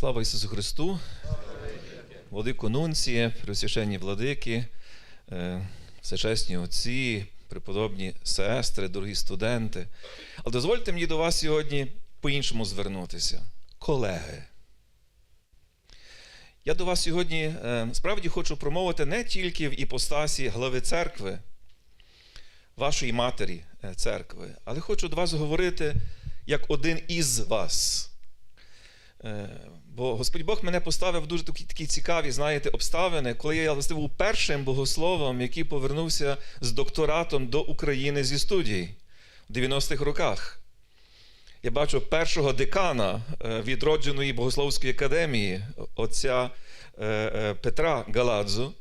Слава Ісусу Христу! Владико Нунціє, присвященні владики, е, всечесні отці, преподобні сестри, дорогі студенти. Але дозвольте мені до вас сьогодні по-іншому звернутися. Колеги. Я до вас сьогодні е, справді хочу промовити не тільки в іпостасі глави церкви, вашої матері е, церкви, але хочу до вас говорити як один із вас. Бо Господь Бог мене поставив в дуже такі, такі цікаві, знаєте, обставини, коли я власне був першим богословом, який повернувся з докторатом до України зі студії в 90-х роках. Я бачу першого декана е, відродженої богословської академії, отця е, е, Петра Галадзу.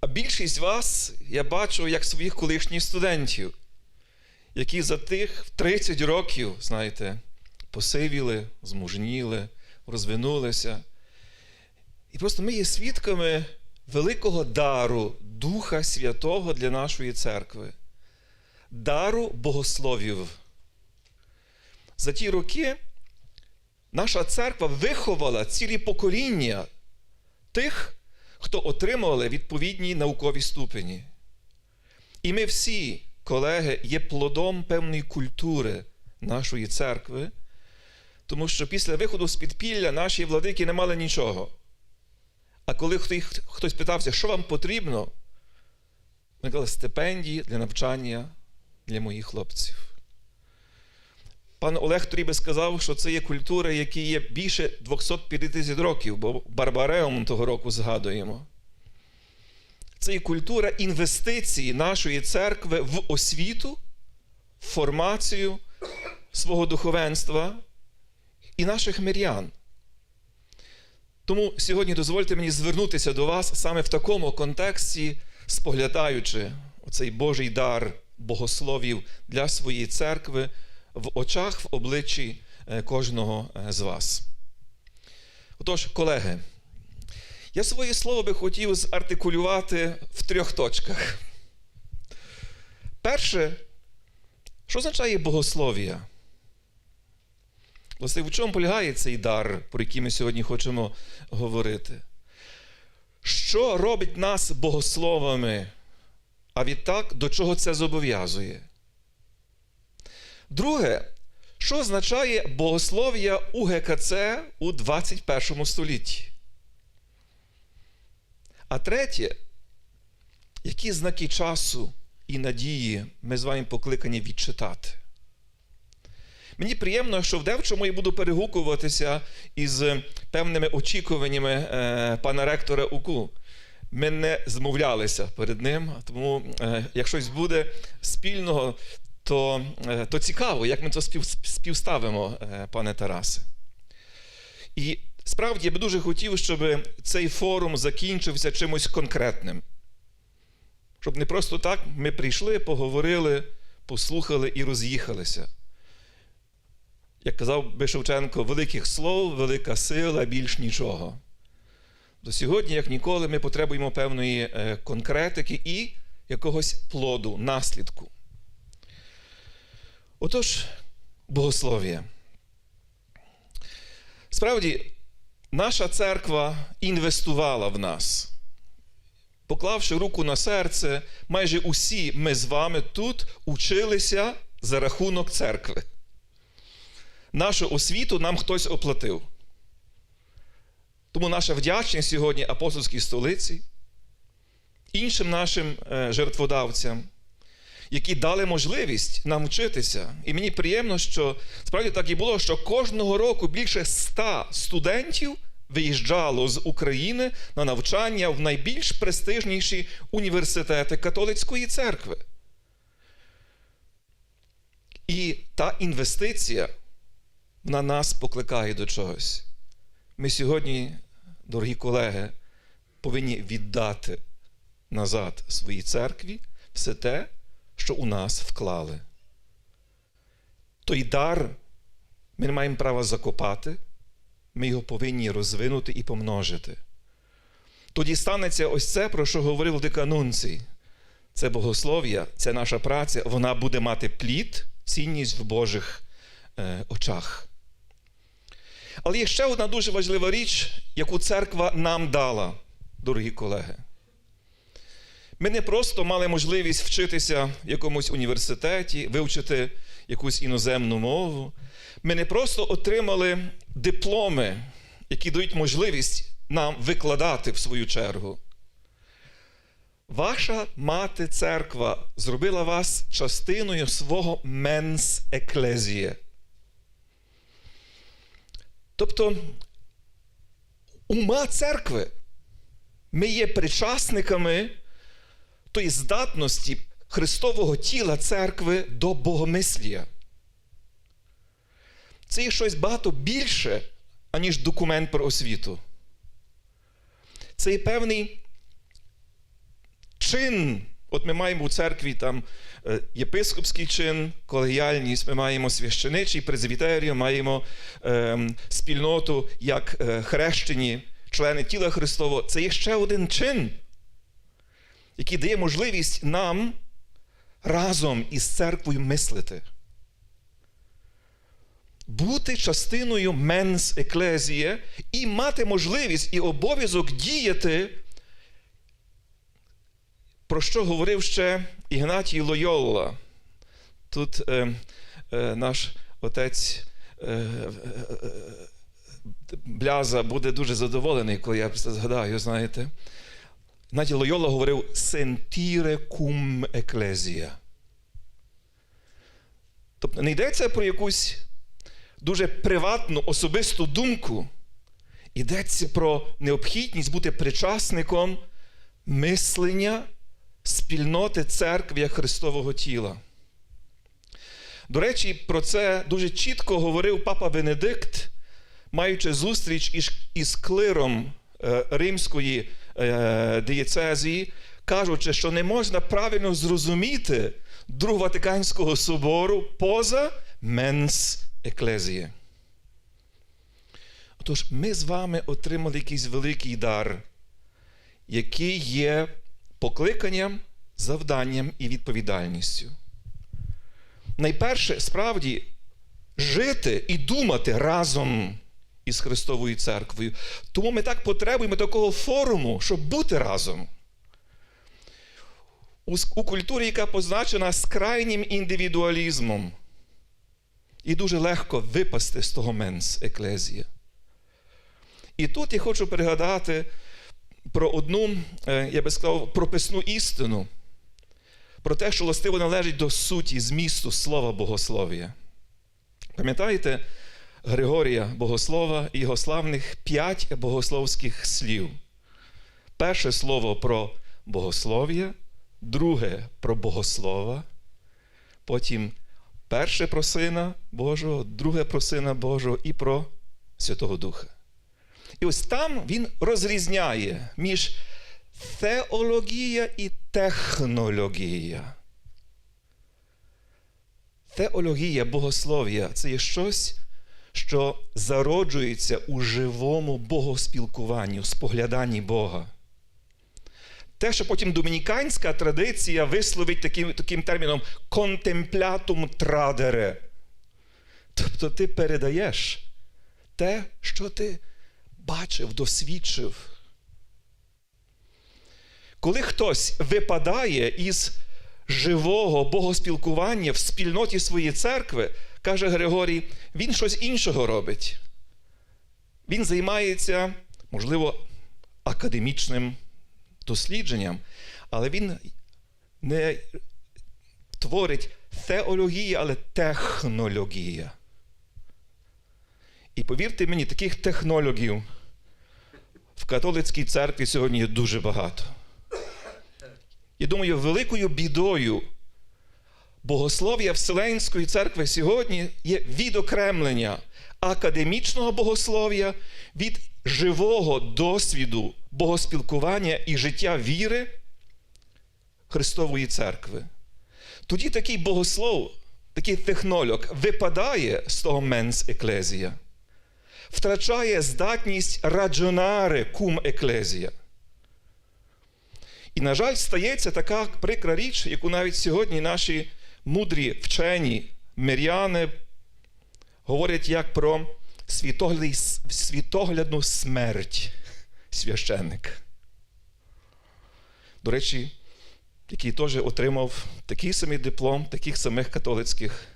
А більшість вас я бачу як своїх колишніх студентів, які за тих 30 років, знаєте, посивіли, змужніли, розвинулися. І просто ми є свідками великого дару Духа Святого для нашої церкви, дару богословів. За ті роки наша церква виховала цілі покоління тих, хто отримували відповідні наукові ступені. І ми всі, колеги, є плодом певної культури нашої церкви, тому що після виходу з підпілля наші владики не мали нічого. А коли хтось питався, що вам потрібно, вони казали стипендії для навчання для моїх хлопців. Пан Олег Трібе сказав, що це є культура, які є більше 250 років, бо Барбареум того року згадуємо. Це є культура інвестиції нашої церкви в освіту, в формацію свого духовенства і наших мирян. Тому сьогодні дозвольте мені звернутися до вас саме в такому контексті, споглядаючи оцей Божий дар богословів для своєї церкви в очах, в обличчі кожного з вас. Отож, колеги, я своє слово би хотів зартикулювати в трьох точках. Перше, що означає богослов'я? Власне, в чому полягає цей дар, про який ми сьогодні хочемо говорити? Що робить нас богословами, а відтак до чого це зобов'язує? Друге, що означає богослов'я у ГКЦ у 21 столітті? А третє, які знаки часу і надії ми з вами покликані відчитати? Мені приємно, що в девчому я буду перегукуватися із певними очікуваннями е, пана ректора УКУ. Ми не змовлялися перед ним, тому е, як щось буде спільного, то, е, то цікаво, як ми це спів, співставимо, пане Тарасе. І справді я би дуже хотів, щоб цей форум закінчився чимось конкретним. Щоб не просто так ми прийшли, поговорили, послухали і роз'їхалися. Як казав би Шевченко, великих слов, велика сила, більш нічого. До сьогодні, як ніколи, ми потребуємо певної конкретики і якогось плоду, наслідку. Отож, богослов'я. Справді, наша церква інвестувала в нас. Поклавши руку на серце, майже усі ми з вами тут училися за рахунок церкви. Нашу освіту нам хтось оплатив. Тому наша вдячність сьогодні апостольській столиці, іншим нашим жертводавцям, які дали можливість нам вчитися. І мені приємно, що справді так і було, що кожного року більше ста студентів виїжджало з України на навчання в найбільш престижніші університети католицької церкви. І та інвестиція на нас покликає до чогось. Ми сьогодні, дорогі колеги, повинні віддати назад своїй церкві все те, що у нас вклали. Той дар ми не маємо права закопати, ми його повинні розвинути і помножити. Тоді станеться ось це, про що говорив деканунцій. Це богослов'я, це наша праця, вона буде мати плід, цінність в Божих е, очах. Але є ще одна дуже важлива річ, яку церква нам дала, дорогі колеги. Ми не просто мали можливість вчитися в якомусь університеті, вивчити якусь іноземну мову. Ми не просто отримали дипломи, які дають можливість нам викладати в свою чергу. Ваша мати церква зробила вас частиною свого менс еклезіє. Тобто, ума церкви ми є причасниками тої здатності Христового тіла церкви до богомислія. Це є щось багато більше, аніж документ про освіту. Це є певний чин. От ми маємо у церкві там е, єпископський чин, колегіальність, ми маємо священичий, презвітерію, маємо е, спільноту як е, хрещені члени тіла Христового. Це є ще один чин, який дає можливість нам разом із церквою мислити. Бути частиною менс еклезіє і мати можливість і обов'язок діяти, про що говорив ще Ігнатій Лойолла. Тут е, е, наш отець е, е, е, Бляза буде дуже задоволений, коли я це згадаю, знаєте. Ігнатій Лойола говорив сентіре кум еклезія. Тобто не йдеться про якусь дуже приватну особисту думку. Йдеться про необхідність бути причасником мислення спільноти церкви як Христового тіла. До речі, про це дуже чітко говорив папа Венедикт, маючи зустріч із, клиром е, римської е, дієцезії, кажучи, що не можна правильно зрозуміти Другого Ватиканського собору поза менс еклезії. Отож, ми з вами отримали якийсь великий дар, який є покликанням, завданням і відповідальністю. Найперше, справді, жити і думати разом із Христовою церквою. Тому ми так потребуємо такого форуму, щоб бути разом. У, культурі, яка позначена скрайнім індивідуалізмом, і дуже легко випасти з того менс еклезія. І тут я хочу пригадати про одну, е, я би сказав, прописну істину, про те, що властиво належить до суті, змісту слова богослов'я. Пам'ятаєте Григорія Богослова і його славних п'ять богословських слів? Перше слово про богослов'я, друге про богослова, потім перше про Сина Божого, друге про Сина Божого і про Святого Духа. І ось там він розрізняє між теологія і технологія. Теологія, богослов'я це є щось, що зароджується у живому богоспілкуванні, у спогляданні Бога. Те, що потім домініканська традиція висловить таким таким терміном контемплятум традере. Тобто ти передаєш те, що ти бачив, досвідчив. Коли хтось випадає із живого богоспілкування в спільноті своєї церкви, каже Григорій, він щось іншого робить. Він займається, можливо, академічним дослідженням, але він не творить теологія, але технологія. І повірте мені, таких технологів в католицькій церкві сьогодні є дуже багато. Я думаю, великою бідою богослов'я Вселенської церкви сьогодні є відокремлення академічного богослов'я від живого досвіду богоспілкування і життя віри Христової церкви. Тоді такий богослов, такий технолог випадає з того менс еклезія, втрачає здатність раджонари кум еклезія. І, на жаль, стається така прикра річ, яку навіть сьогодні наші мудрі вчені миряни говорять як про світоглядну смерть священник. До речі, який теж отримав такий самий диплом, таких самих католицьких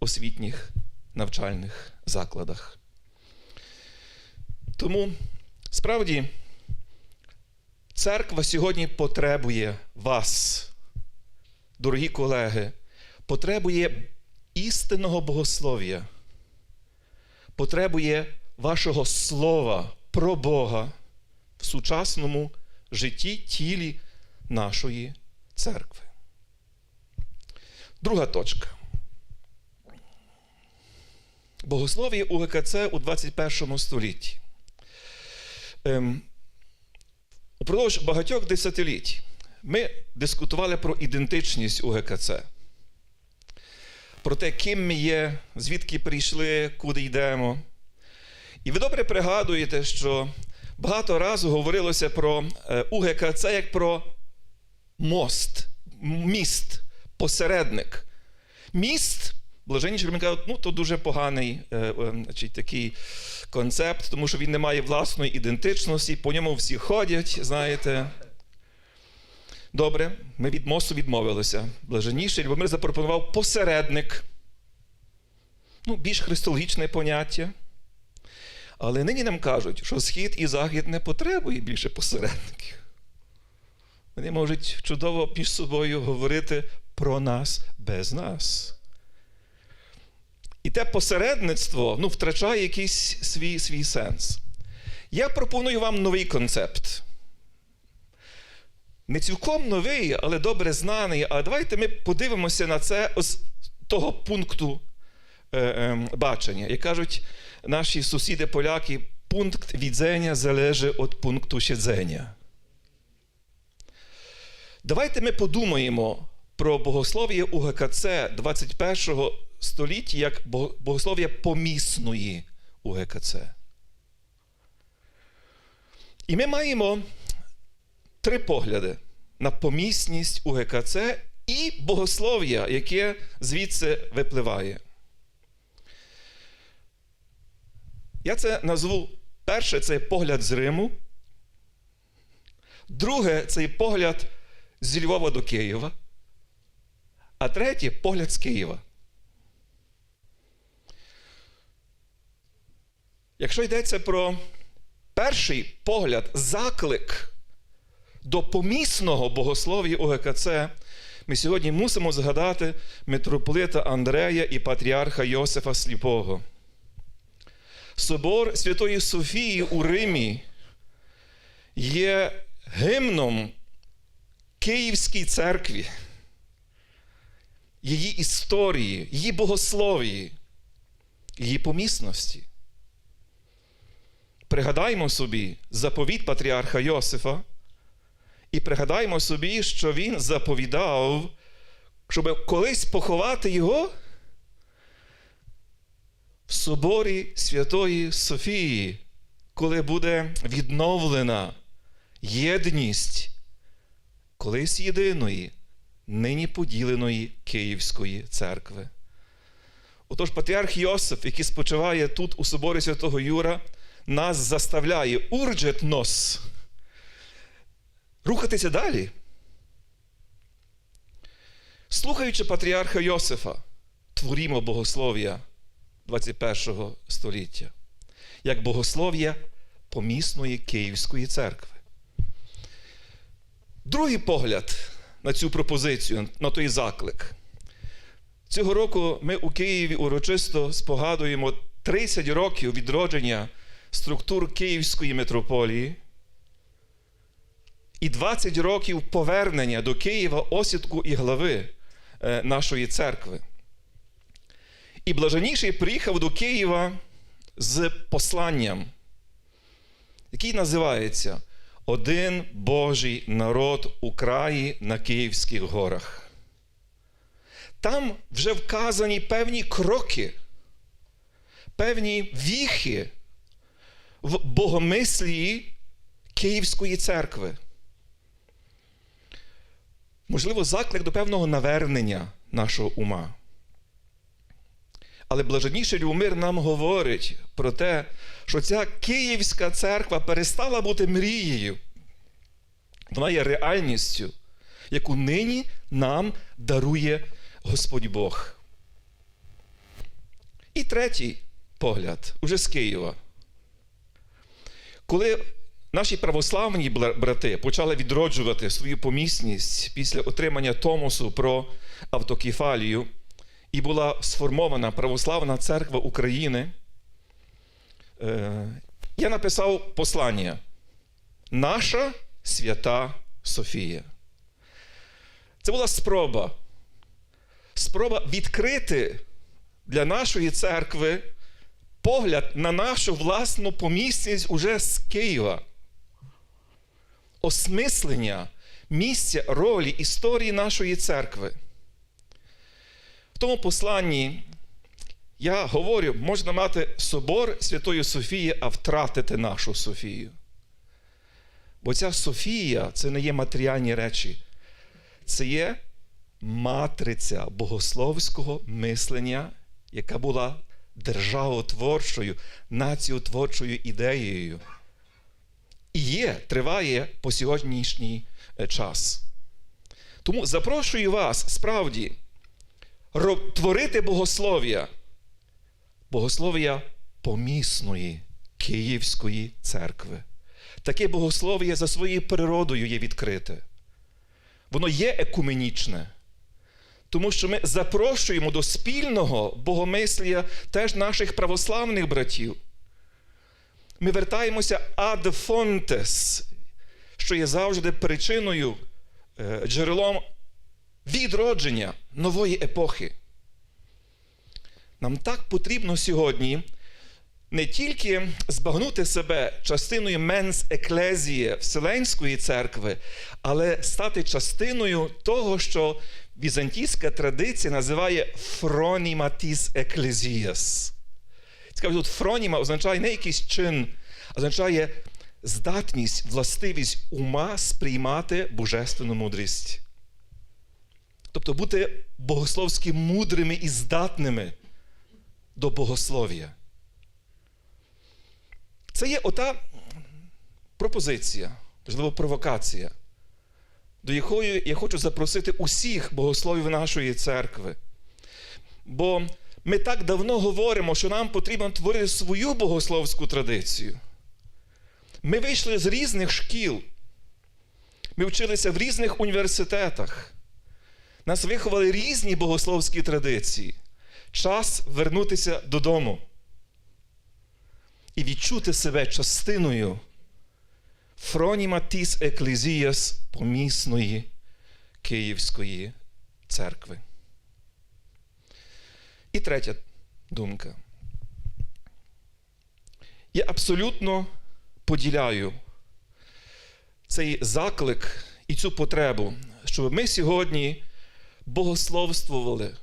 освітніх навчальних закладах. Тому справді церква сьогодні потребує вас, дорогі колеги, потребує істинного богослов'я, потребує вашого слова про Бога в сучасному житті, тілі нашої церкви. Друга точка. Богослов'я УГКЦ у 21 столітті. Ем, упродовж багатьох десятиліть ми дискутували про ідентичність УГКЦ. Про те, ким ми є, звідки прийшли, куди йдемо. І ви добре пригадуєте, що багато разу говорилося про е, УГКЦ як про мост, міст, посередник. Міст, блаженні Чермін кажуть, ну то дуже поганий е, е, значить, такий концепт, тому що він не має власної ідентичності, по ньому всі ходять, знаєте. Добре, ми від мосту відмовилися. Блаженніший Любомир запропонував посередник. Ну, більш христологічне поняття. Але нині нам кажуть, що Схід і Захід не потребує більше посередників. Вони можуть чудово між собою говорити про нас без нас. І те посередництво ну, втрачає якийсь свій, свій сенс. Я пропоную вам новий концепт. Не цілком новий, але добре знаний. А давайте ми подивимося на це з того пункту е, е, бачення. Як кажуть наші сусіди-поляки, пункт відзення залежить від пункту сіdzenia. Давайте ми подумаємо про богослов'я УГКЦ 21 століття як богослов'я помісної УГКЦ. І ми маємо три погляди на помісність УГКЦ і богослов'я, яке звідси випливає. Я це назву перше це погляд з Риму. Друге це погляд з Львова до Києва. А третє погляд з Києва. Якщо йдеться про перший погляд, заклик до помісного богослов'я УГКЦ, ми сьогодні мусимо згадати митрополита Андрея і патріарха Йосифа Сліпого. Собор Святої Софії у Римі є гімном Київській церкві, її історії, її богословії, її помісності. Пригадаймо собі заповіт патріарха Йосифа, і пригадаймо собі, що він заповідав, щоб колись поховати його в соборі Святої Софії, коли буде відновлена єдність колись єдиної, нині поділеної Київської церкви. Отож, патріарх Йосиф, який спочиває тут у соборі Святого Юра, нас заставляє урджет нос рухатися далі. Слухаючи патріарха Йосифа, творімо богослов'я 21 століття, як богослов'я помісної Київської церкви. Другий погляд на цю пропозицію, на той заклик. Цього року ми у Києві урочисто спогадуємо 30 років відродження структур Київської митрополії і 20 років повернення до Києва осідку і глави е, нашої церкви. І блаженніший приїхав до Києва з посланням, який називається Один Божий народ у краї на Київських горах. Там вже вказані певні кроки, певні віхи в богомислії Київської церкви. Можливо, заклик до певного навернення нашого ума. Але блаженніший Любомир нам говорить про те, що ця Київська церква перестала бути мрією. Вона є реальністю, яку нині нам дарує Господь Бог. І третій погляд уже з Києва. Коли наші православні брати почали відроджувати свою помісність після отримання Томосу про автокефалію, і була сформована Православна церква України, е, я написав послання. Наша свята Софія. Це була спроба. Спроба відкрити для нашої церкви погляд на нашу власну помісність уже з Києва. Осмислення місця, ролі, історії нашої церкви. В тому посланні я говорю, можна мати собор Святої Софії, а втратити нашу Софію. Бо ця Софія це не є матеріальні речі, це є матриця богословського мислення, яка була державотворчою, націотворчою ідеєю. І є, триває по сьогоднішній е, час. Тому запрошую вас справді творити богослов'я, богослов'я помісної Київської церкви. Таке богослов'я за своєю природою є відкрите. Воно є екуменічне. Тому що ми запрошуємо до спільного богомислія теж наших православних братів. Ми вертаємося ad fontes, що є завжди причиною, е, джерелом відродження нової епохи. Нам так потрібно сьогодні не тільки збагнути себе частиною менс еклезії Вселенської церкви, але стати частиною того, що візантійська традиція називає фроніматіс еклезіас. Цікаво, тут фроніма означає не якийсь чин, а означає здатність, властивість ума сприймати божественну мудрість. Тобто бути богословськи мудрими і здатними до богослов'я. Це є ота пропозиція, можливо, провокація, до якої я хочу запросити усіх богословів нашої церкви. Бо ми так давно говоримо, що нам потрібно творити свою богословську традицію. Ми вийшли з різних шкіл. Ми вчилися в різних університетах. Нас виховали різні богословські традиції. Час вернутися додому і відчути себе частиною фроніматіс еклезіас помісної Київської церкви. І третя думка. Я абсолютно поділяю цей заклик і цю потребу, щоб ми сьогодні богословствували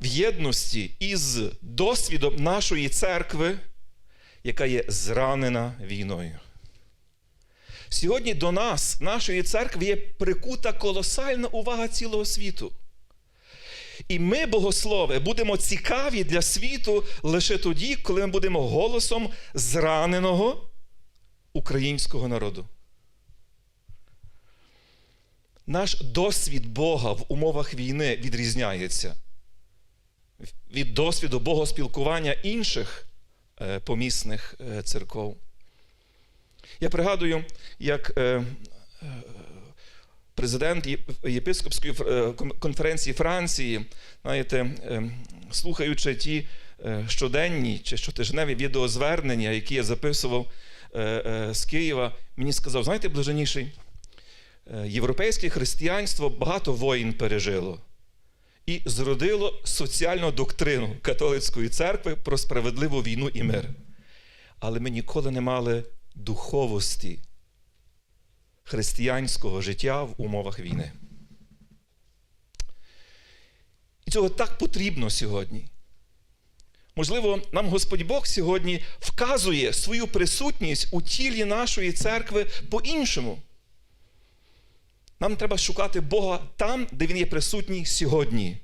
в єдності із досвідом нашої церкви, яка є зранена війною. Сьогодні до нас, нашої церкви, є прикута колосальна увага цілого світу. І ми, богослови, будемо цікаві для світу лише тоді, коли ми будемо голосом зраненого українського народу. Наш досвід Бога в умовах війни відрізняється від досвіду богоспілкування інших помісних е, церков. Я пригадую, як е, е, президент єпископської е, конференції Франції, знаєте, е, слухаючи ті е, щоденні чи щотижневі відеозвернення, які я записував е, е, з Києва, мені сказав: знаєте, блаженніший, е, європейське християнство багато воїн пережило і зродило соціальну доктрину католицької церкви про справедливу війну і мир. Але ми ніколи не мали духовості християнського життя в умовах війни. І цього так потрібно сьогодні. Можливо, нам Господь Бог сьогодні вказує свою присутність у тілі нашої церкви по-іншому. Нам треба шукати Бога там, де Він є присутній сьогодні.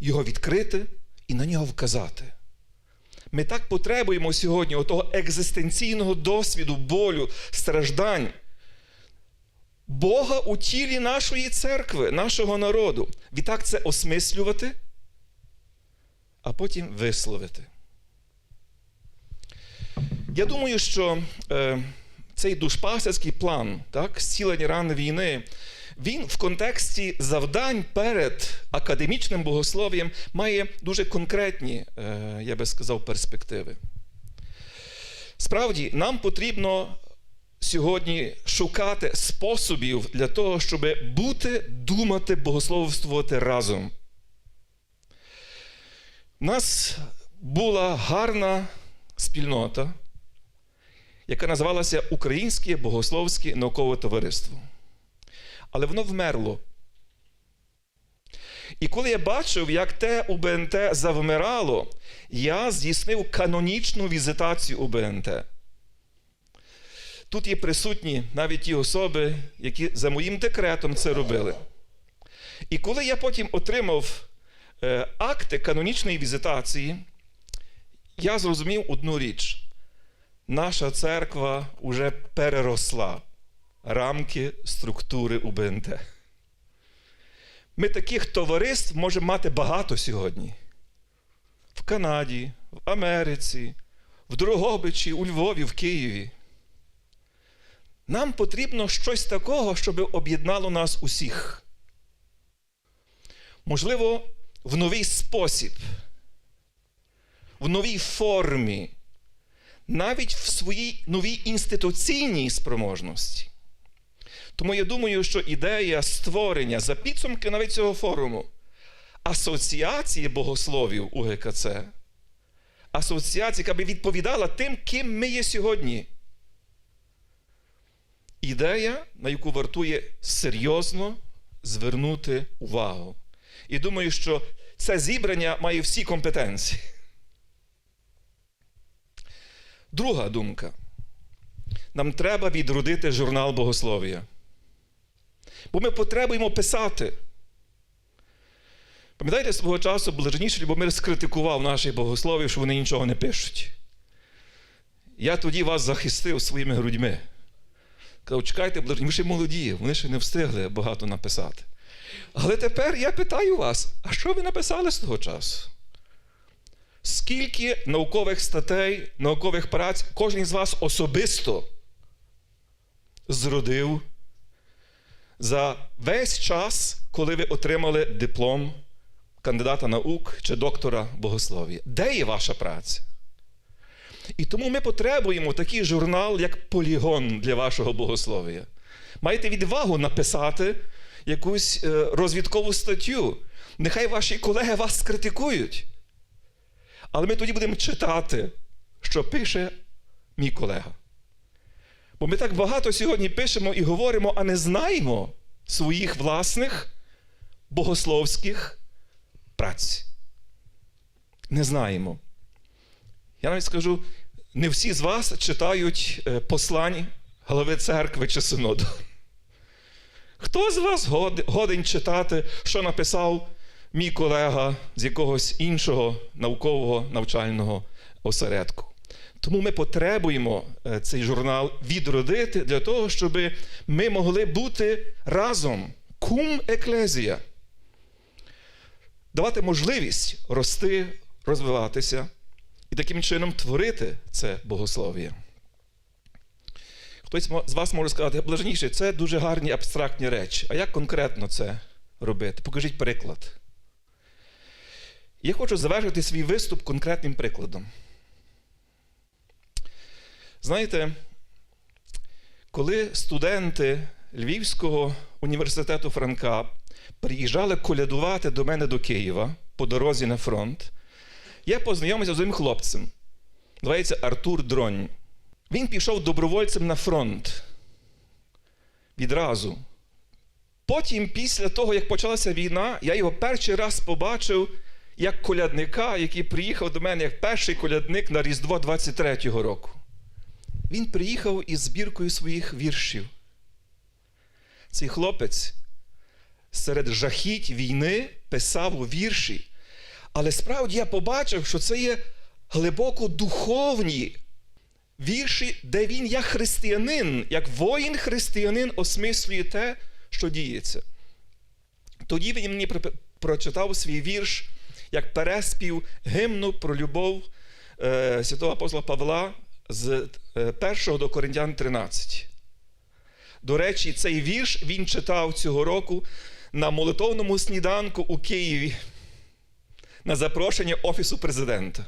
його відкрити і на нього вказати. Ми так потребуємо сьогодні отого екзистенційного досвіду, болю, страждань. Бога у тілі нашої церкви, нашого народу. Відтак це осмислювати, а потім висловити. Я думаю, що е, цей душпастерський план, так, зцілення ран війни, він в контексті завдань перед академічним богослов'ям має дуже конкретні, е, я би сказав, перспективи. Справді, нам потрібно сьогодні шукати способів для того, щоб бути, думати, богословствувати разом. У нас була гарна спільнота, яка називалася Українське богословське наукове товариство. Але воно вмерло. І коли я бачив, як те УБНТ завмирало, я здійснив канонічну візитацію УБНТ. Тут є присутні навіть ті особи, які за моїм декретом це робили. І коли я потім отримав е, акти канонічної візитації, я зрозумів одну річ: наша церква вже переросла рамки структури УБНТ. Ми таких товариств можемо мати багато сьогодні. В Канаді, в Америці, в Дрогобичі, у Львові, в Києві. Нам потрібно щось такого, щоб об'єднало нас усіх. Можливо, в новий спосіб, в новій формі, навіть в своїй новій інституційній спроможності. Тому я думаю, що ідея створення за підсумки навіть цього форуму асоціації богословів у ГКЦ, асоціація, яка би відповідала тим, ким ми є сьогодні. Ідея, на яку вартує серйозно звернути увагу. І думаю, що це зібрання має всі компетенції. Друга думка. Нам треба відродити журнал богослов'я. Бо ми потребуємо писати. Пам'ятаєте, свого часу блаженніший Любомир скритикував наших богословів, що вони нічого не пишуть. Я тоді вас захистив своїми грудьми. Казав, чекайте, ви ще молоді, вони ще не встигли багато написати. Але тепер я питаю вас, а що ви написали з того часу? Скільки наукових статей, наукових праць кожен з вас особисто зродив за весь час, коли ви отримали диплом кандидата наук чи доктора богослов'я? Де є ваша праця? І тому ми потребуємо такий журнал, як полігон для вашого богослов'я. Маєте відвагу написати якусь е, розвідкову статтю. Нехай ваші колеги вас скритикують. Але ми тоді будемо читати, що пише мій колега. Бо ми так багато сьогодні пишемо і говоримо, а не знаємо своїх власних богословських праць. Не знаємо. Я навіть скажу, не всі з вас читають е, послань голови церкви чи синоду. Хто з вас годен читати, що написав мій колега з якогось іншого наукового навчального осередку? Тому ми потребуємо е, цей журнал відродити для того, щоб ми могли бути разом. Кум еклезія. Давати можливість рости, розвиватися і таким чином творити це богослов'я. Хтось з вас може сказати, блажніше, це дуже гарні абстрактні речі. А як конкретно це робити? Покажіть приклад. Я хочу завершити свій виступ конкретним прикладом. Знаєте, коли студенти Львівського університету Франка приїжджали колядувати до мене до Києва по дорозі на фронт, я познайомився з одним хлопцем. Називається Артур Дронь. Він пішов добровольцем на фронт. Відразу. Потім, після того, як почалася війна, я його перший раз побачив як колядника, який приїхав до мене як перший колядник на Різдво 23-го року. Він приїхав із збіркою своїх віршів. Цей хлопець серед жахіть війни писав у вірші, Але справді я побачив, що це є глибоко духовні вірші, де він як християнин, як воїн-християнин осмислює те, що діється. Тоді він мені прочитав свій вірш як переспів гімну про любов е, святого апостола Павла з е, 1 до Коринтян 13. До речі, цей вірш він читав цього року на молитовному сніданку у Києві на запрошення Офісу президента.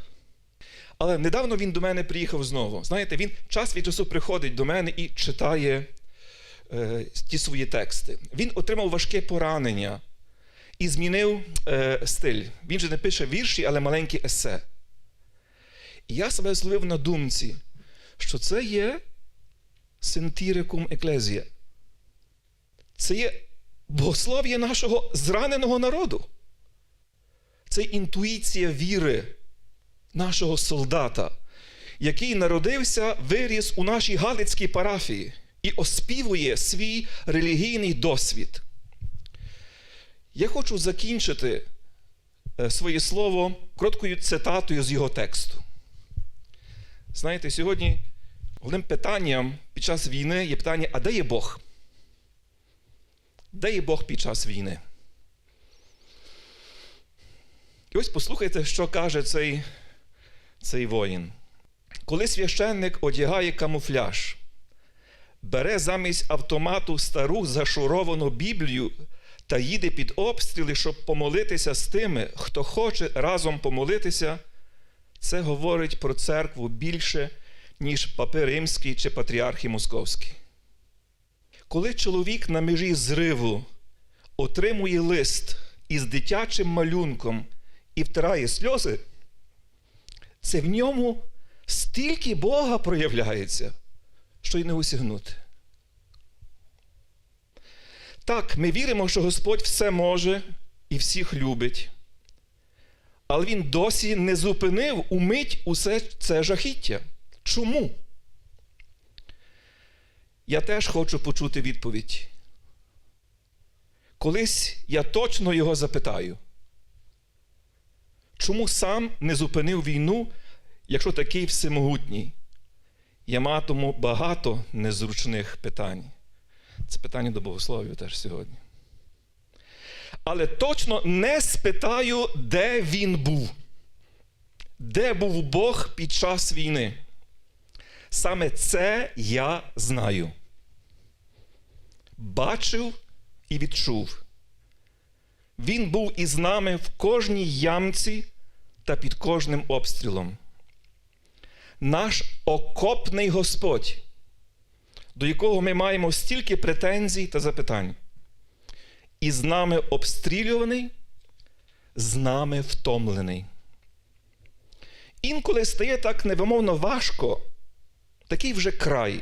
Але недавно він до мене приїхав знову. Знаєте, він час від часу приходить до мене і читає е, ті свої тексти. Він отримав важке поранення і змінив е, стиль. Він же не пише вірші, але маленькі есе. І я себе зловив на думці, що це є сентірикум еклезія. Це є богослов'я нашого зраненого народу. Це інтуїція віри нашого солдата, який народився, виріс у нашій Галицькій парафії і оспівує свій релігійний досвід. Я хочу закінчити е, своє слово короткою цитатою з його тексту. Знаєте, сьогодні головним питанням під час війни є питання: а де є Бог? Де є Бог під час війни? І ось послухайте, що каже цей, цей воїн. Коли священник одягає камуфляж, бере замість автомату стару зашуровану Біблію та їде під обстріли, щоб помолитися з тими, хто хоче разом помолитися, це говорить про церкву більше, ніж папи римський чи патріархи московські. Коли чоловік на межі зриву отримує лист із дитячим малюнком і втирає сльози, це в ньому стільки Бога проявляється, що й не осягнути. Так, ми віримо, що Господь все може і всіх любить. Але Він досі не зупинив умить усе це жахіття. Чому? Я теж хочу почути відповідь. Колись я точно його запитаю. Чому сам не зупинив війну, якщо такий всемогутній? Я матиму багато незручних питань. Це питання до богослов'я теж сьогодні. Але точно не спитаю, де він був. Де був Бог під час війни? Саме це я знаю. Бачив і відчув. Він був із нами в кожній ямці та під кожним обстрілом. Наш окопний Господь, до якого ми маємо стільки претензій та запитань, і з нами обстрілюваний, з нами втомлений. Інколи стає так невимовно важко, такий вже край.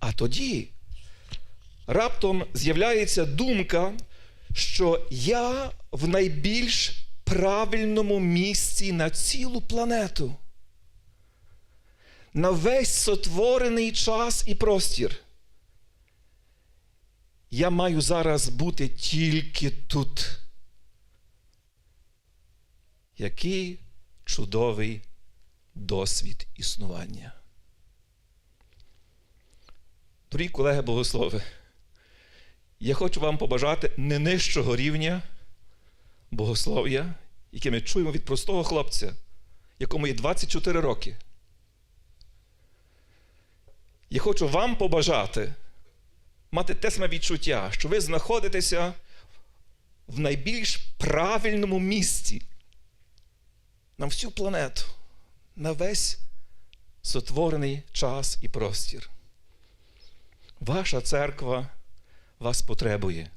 А тоді раптом з'являється думка, що я в найбільш правильному місці на цілу планету. На весь сотворений час і простір. Я маю зараз бути тільки тут. Який чудовий досвід існування. Дорогі колеги богослови, я хочу вам побажати не нижчого рівня богослов'я, яке ми чуємо від простого хлопця, якому є 24 роки. Я хочу вам побажати мати те саме відчуття, що ви знаходитеся в найбільш правильному місці на всю планету, на весь сотворений час і простір. Ваша церква вас потребує,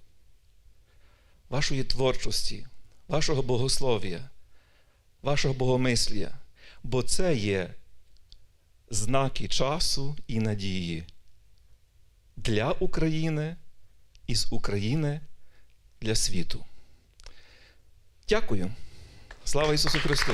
вашої творчості, вашого богослов'я, вашого богомислія, бо це є знаки часу і надії для України і з України для світу. Дякую. Слава Ісусу Христу!